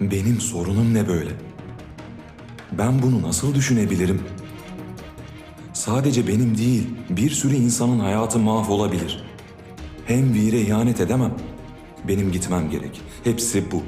Benim sorunum ne böyle? Ben bunu nasıl düşünebilirim? Sadece benim değil, bir sürü insanın hayatı mahvolabilir. Hem Vir'e ihanet edemem. Benim gitmem gerek. Hepsi bu.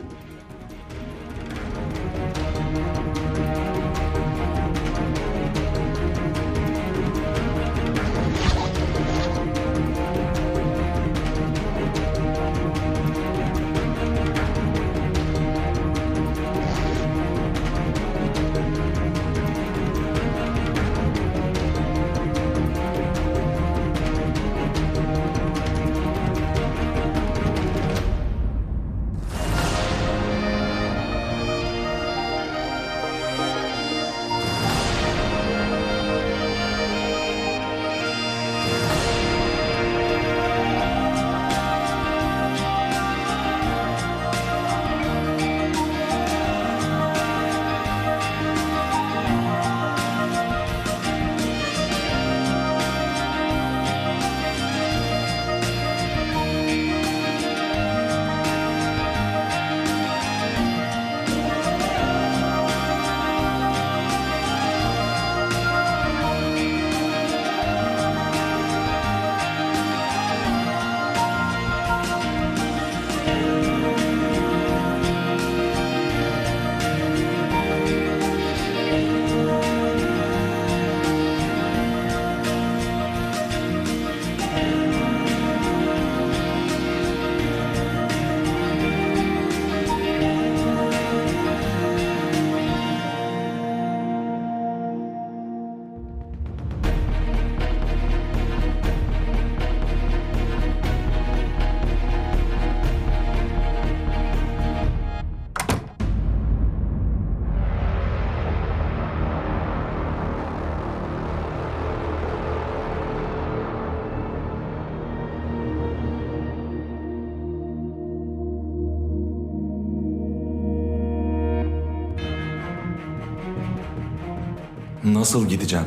Nasıl gideceğim?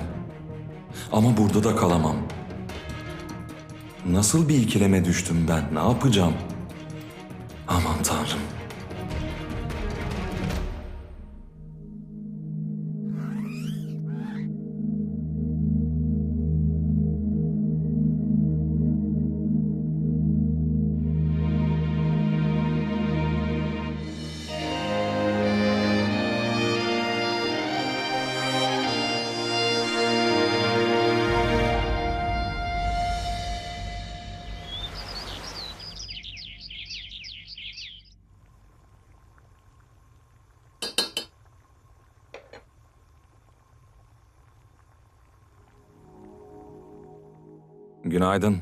Ama burada da kalamam. Nasıl bir ikileme düştüm ben? Ne yapacağım? Günaydın.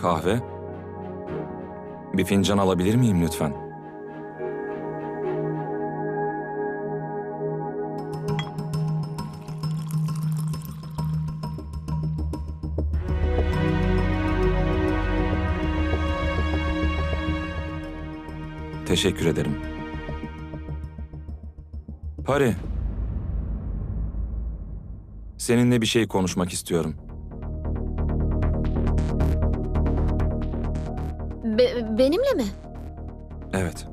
Kahve? Bir fincan alabilir miyim lütfen? Teşekkür ederim. Pari. Seninle bir şey konuşmak istiyorum. Be- benimle mi? Evet.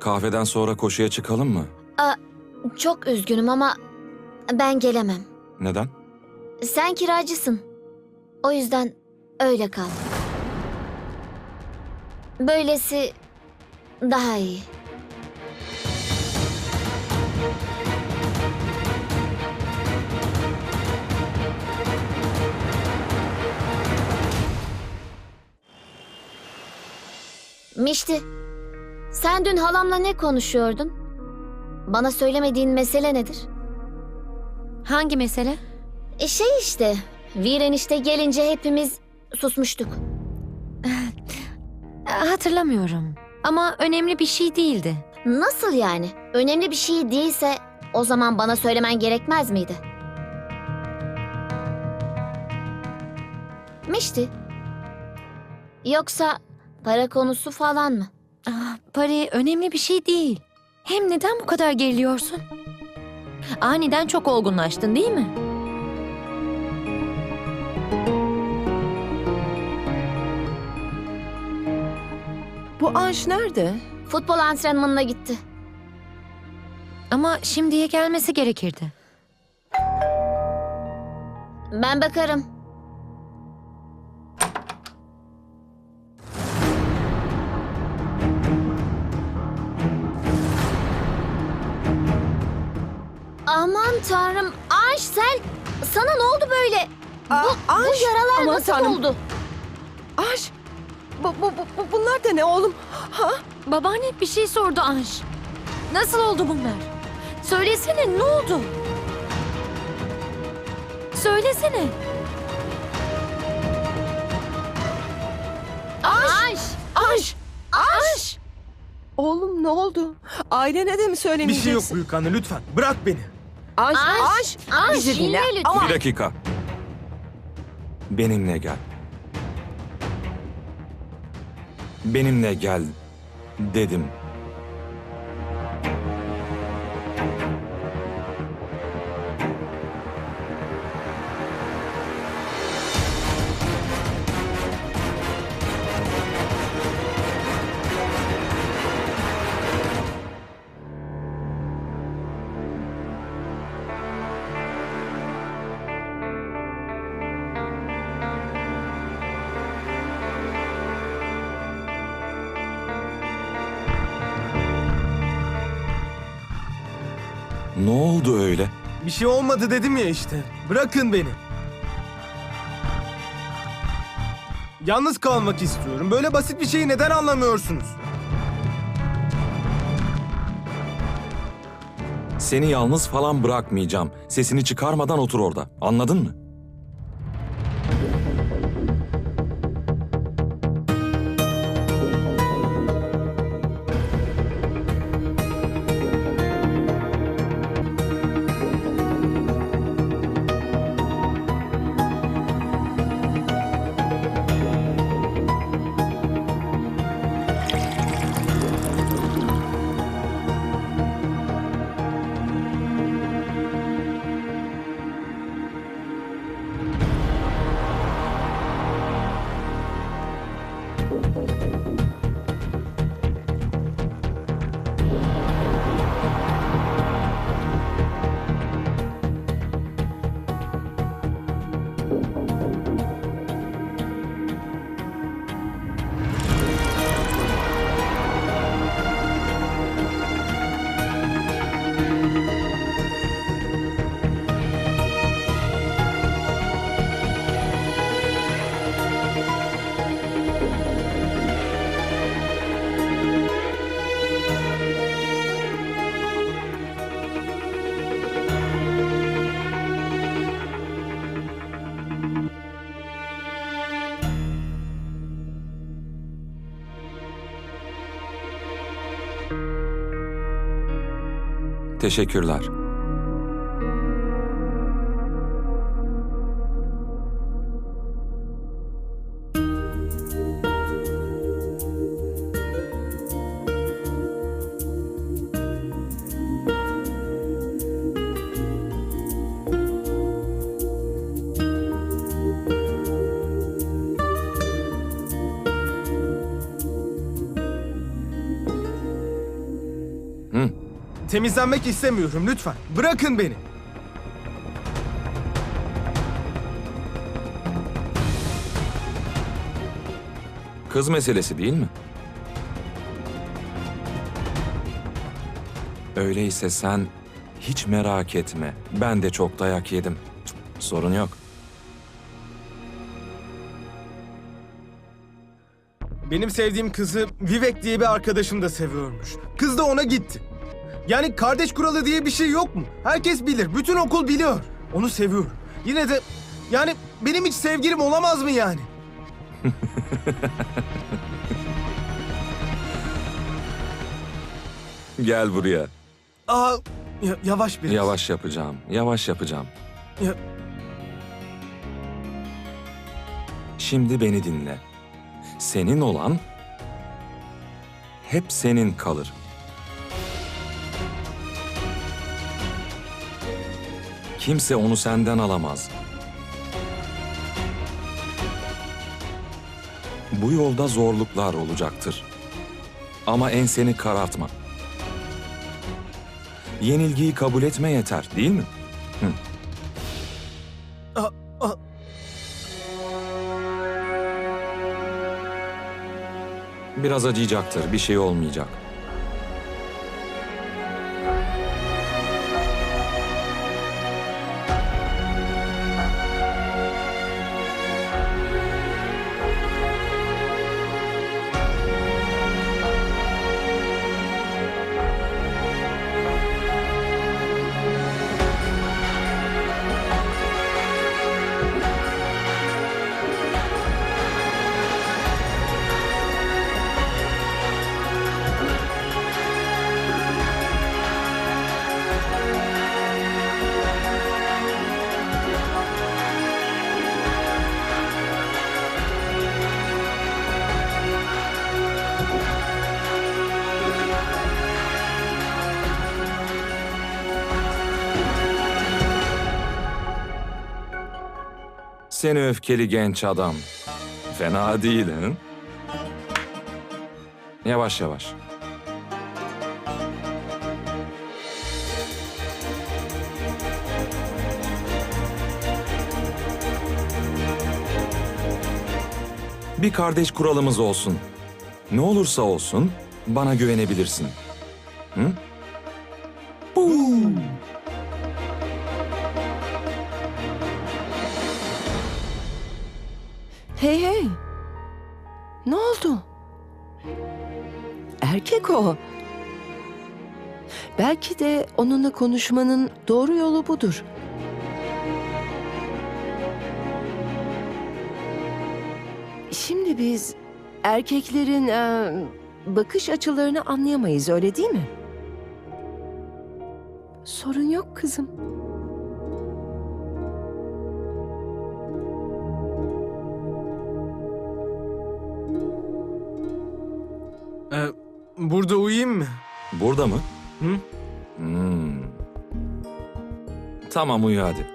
Kahveden sonra koşuya çıkalım mı? Çok üzgünüm ama ben gelemem. Neden? Sen kiracısın. O yüzden öyle kal. Böylesi daha iyi. Mişti, sen dün halamla ne konuşuyordun? Bana söylemediğin mesele nedir? Hangi mesele? E şey işte, Viren işte gelince hepimiz susmuştuk. Hatırlamıyorum. Ama önemli bir şey değildi. Nasıl yani? Önemli bir şey değilse o zaman bana söylemen gerekmez miydi? Mişti. Yoksa para konusu falan mı? Ah, Pari önemli bir şey değil. Hem neden bu kadar geriliyorsun? Aniden çok olgunlaştın değil mi? Anş nerede? Futbol antrenmanına gitti. Ama şimdiye gelmesi gerekirdi. Ben bakarım. Aman tanrım. Aşsel sana ne oldu böyle? Aa, bu, bu Anş, yaralar aman nasıl tanrım. oldu? Anş! Bu, bu, bu- bu- bunlar da ne oğlum? Ha? Babaanne bir şey sordu Anş. Nasıl oldu bunlar? Söylesene ne oldu? Söylesene. Aş. Anş! Anş! Oğlum ne oldu? Ailene de mi Bir söylemeyeceksin? şey yok büyük anne lütfen. Bırak beni. Anş, Anş, Anş, Anş, bizi dinle. dinle lütfen. Ama Bir dakika. Benimle gel. Benimle gel dedim. Olmadı dedim ya işte. Bırakın beni. Yalnız kalmak istiyorum. Böyle basit bir şeyi neden anlamıyorsunuz? Seni yalnız falan bırakmayacağım. Sesini çıkarmadan otur orada. Anladın mı? Teşekkürler. Temizlenmek istemiyorum lütfen. Bırakın beni. kız meselesi değil mi? Öyleyse sen hiç merak etme. Ben de çok dayak yedim. Sorun yok. Benim sevdiğim kızı Vivek diye bir arkadaşım da seviyormuş. Kız da ona gitti. Yani kardeş kuralı diye bir şey yok mu? Herkes bilir. Bütün okul biliyor. Onu seviyorum. Yine de yani benim hiç sevgilim olamaz mı yani? Gel buraya. Aa ya- yavaş biraz. Yavaş yapacağım. Yavaş yapacağım. Ya- Şimdi beni dinle. Senin olan hep senin kalır. Kimse onu senden alamaz. Bu yolda zorluklar olacaktır. Ama enseni karartma. Yenilgiyi kabul etme yeter, değil mi? Ah. Biraz acıyacaktır, bir şey olmayacak. Seni öfkeli genç adam. Fena değil, hı? Yavaş yavaş. Bir kardeş kuralımız olsun. Ne olursa olsun bana güvenebilirsin. Hı? O. Belki de onunla konuşmanın doğru yolu budur. Şimdi biz erkeklerin e, bakış açılarını anlayamayız öyle değil mi? Sorun yok kızım. Burada uyuyayım mı? Burada mı? Hı? Hmm. Tamam uyu hadi.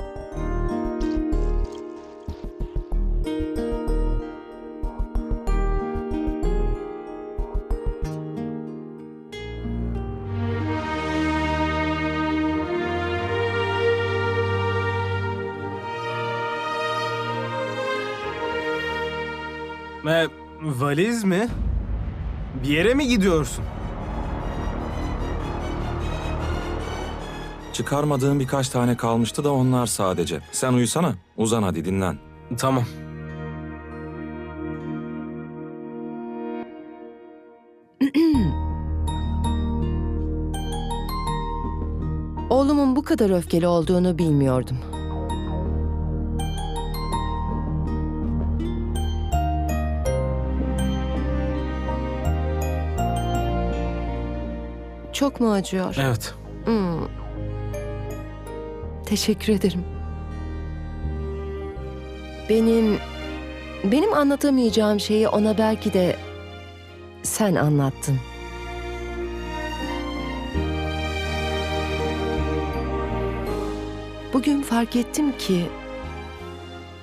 Ee, valiz mi? Bir yere mi gidiyorsun? Çıkarmadığım birkaç tane kalmıştı da onlar sadece. Sen uyusana. Uzan hadi dinlen. Tamam. Oğlumun bu kadar öfkeli olduğunu bilmiyordum. Çok mu acıyor? Evet. Hmm. Teşekkür ederim. Benim benim anlatamayacağım şeyi ona belki de sen anlattın. Bugün fark ettim ki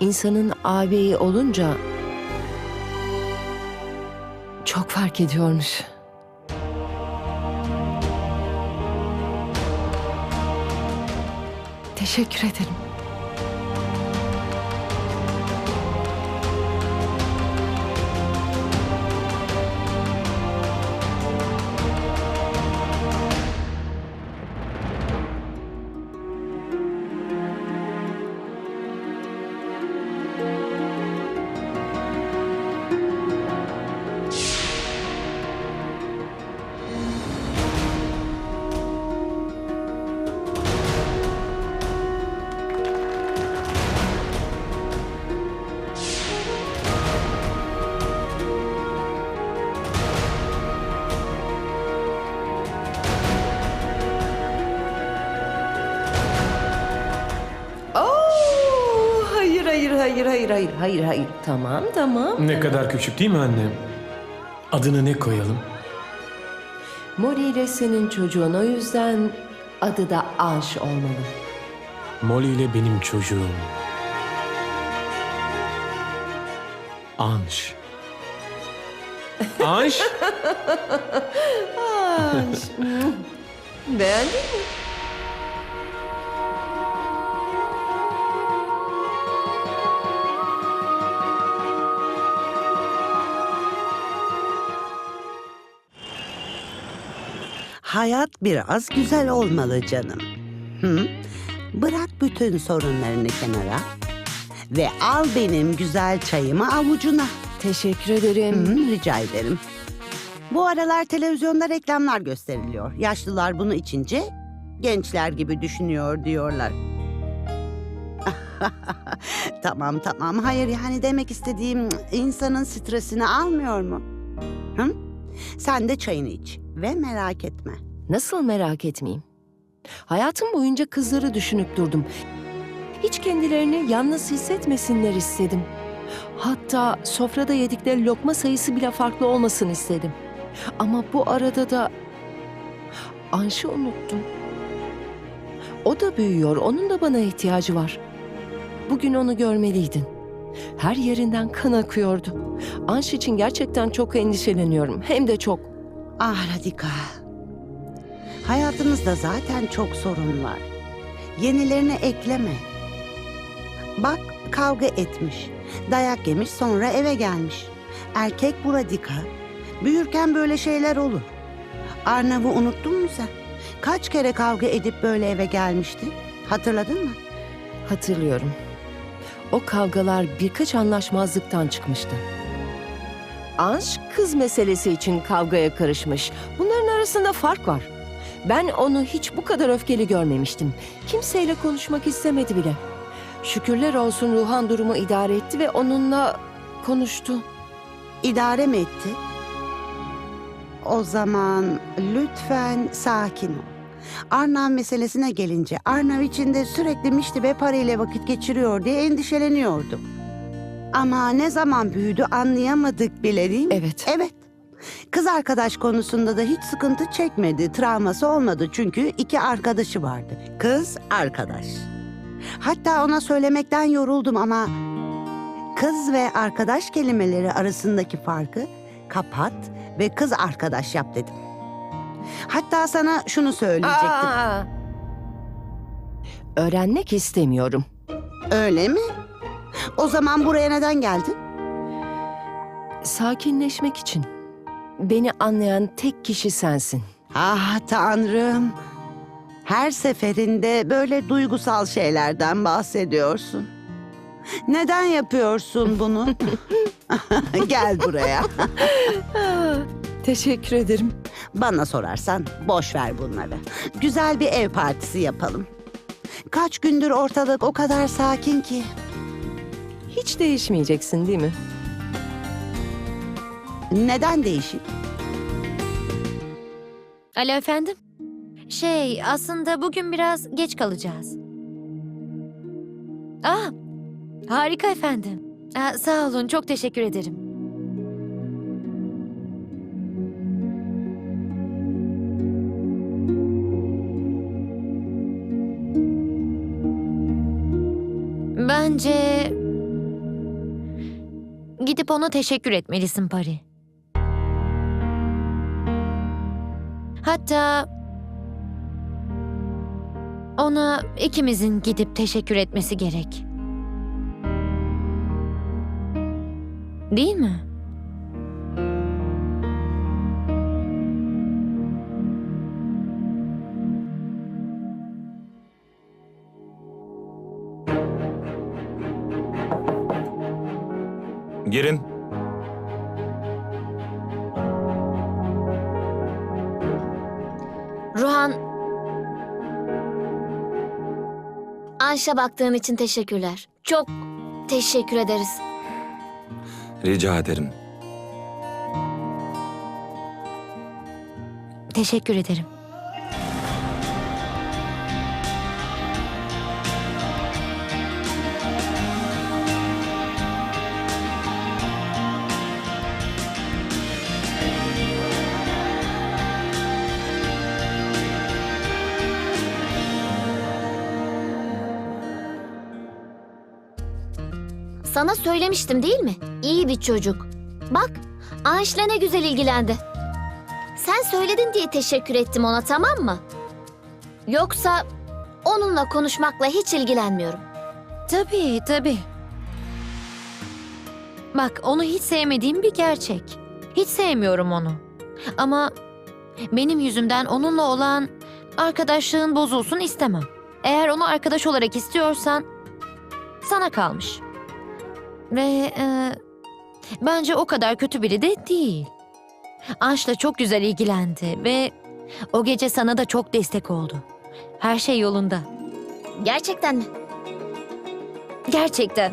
insanın ağabeyi olunca çok fark ediyormuş. Teşekkür ederim. Hayır hayır hayır hayır. Tamam tamam. Ne kadar küçük değil mi annem? Adını ne koyalım? Mori ile senin çocuğun o yüzden adı da Anş olmalı. Molly ile benim çocuğum. Anş. Anş? Anş. Beğendin mi? Hayat biraz güzel olmalı canım. Hı? Bırak bütün sorunlarını kenara ve al benim güzel çayımı avucuna. Teşekkür ederim. Hı, rica ederim. Bu aralar televizyonda reklamlar gösteriliyor. Yaşlılar bunu içince gençler gibi düşünüyor diyorlar. tamam tamam. Hayır yani demek istediğim insanın stresini almıyor mu? Hı? Sen de çayını iç ve merak etme. Nasıl merak etmeyeyim? Hayatım boyunca kızları düşünüp durdum. Hiç kendilerini yalnız hissetmesinler istedim. Hatta sofrada yedikleri lokma sayısı bile farklı olmasın istedim. Ama bu arada da Anş'ı unuttum. O da büyüyor, onun da bana ihtiyacı var. Bugün onu görmeliydin. Her yerinden kan akıyordu. Anş için gerçekten çok endişeleniyorum. Hem de çok. Ah Radika. Hayatımızda zaten çok sorun var. Yenilerini ekleme. Bak kavga etmiş, dayak yemiş sonra eve gelmiş. Erkek bu Radika. Büyürken böyle şeyler olur. Arnav'ı unuttun mu sen? Kaç kere kavga edip böyle eve gelmişti? Hatırladın mı? Hatırlıyorum. O kavgalar birkaç anlaşmazlıktan çıkmıştı. Anş kız meselesi için kavgaya karışmış. Bunların arasında fark var. Ben onu hiç bu kadar öfkeli görmemiştim. Kimseyle konuşmak istemedi bile. Şükürler olsun Ruhan durumu idare etti ve onunla konuştu. İdare mi etti? O zaman lütfen sakin ol. Arnav meselesine gelince Arnav içinde sürekli mişti ve parayla vakit geçiriyor diye endişeleniyordum. Ama ne zaman büyüdü anlayamadık bile değil mi? Evet. Evet. Kız arkadaş konusunda da hiç sıkıntı çekmedi. Travması olmadı çünkü iki arkadaşı vardı. Kız arkadaş. Hatta ona söylemekten yoruldum ama kız ve arkadaş kelimeleri arasındaki farkı kapat ve kız arkadaş yap dedim. Hatta sana şunu söyleyecektim. Aa! Öğrenmek istemiyorum. Öyle mi? O zaman buraya neden geldin? Sakinleşmek için. Beni anlayan tek kişi sensin. Ah tanrım. Her seferinde böyle duygusal şeylerden bahsediyorsun. Neden yapıyorsun bunu? Gel buraya. Teşekkür ederim. Bana sorarsan boş ver bunları. Güzel bir ev partisi yapalım. Kaç gündür ortalık o kadar sakin ki. Hiç değişmeyeceksin değil mi? Neden değişik? Alo efendim. Şey aslında bugün biraz geç kalacağız. Ah harika efendim. Aa, sağ olun çok teşekkür ederim. Bence gidip ona teşekkür etmelisin Pari. Hatta ona ikimizin gidip teşekkür etmesi gerek. Değil mi? Girin. Ruhan... Ayşe baktığın için teşekkürler. Çok teşekkür ederiz. Rica ederim. Teşekkür ederim. Sana söylemiştim değil mi? İyi bir çocuk. Bak, Anş'la ne güzel ilgilendi. Sen söyledin diye teşekkür ettim ona tamam mı? Yoksa onunla konuşmakla hiç ilgilenmiyorum. Tabii, tabii. Bak, onu hiç sevmediğim bir gerçek. Hiç sevmiyorum onu. Ama benim yüzümden onunla olan arkadaşlığın bozulsun istemem. Eğer onu arkadaş olarak istiyorsan sana kalmış. Ve e, bence o kadar kötü biri de değil. Anş'la çok güzel ilgilendi ve o gece sana da çok destek oldu. Her şey yolunda. Gerçekten mi? Gerçekten.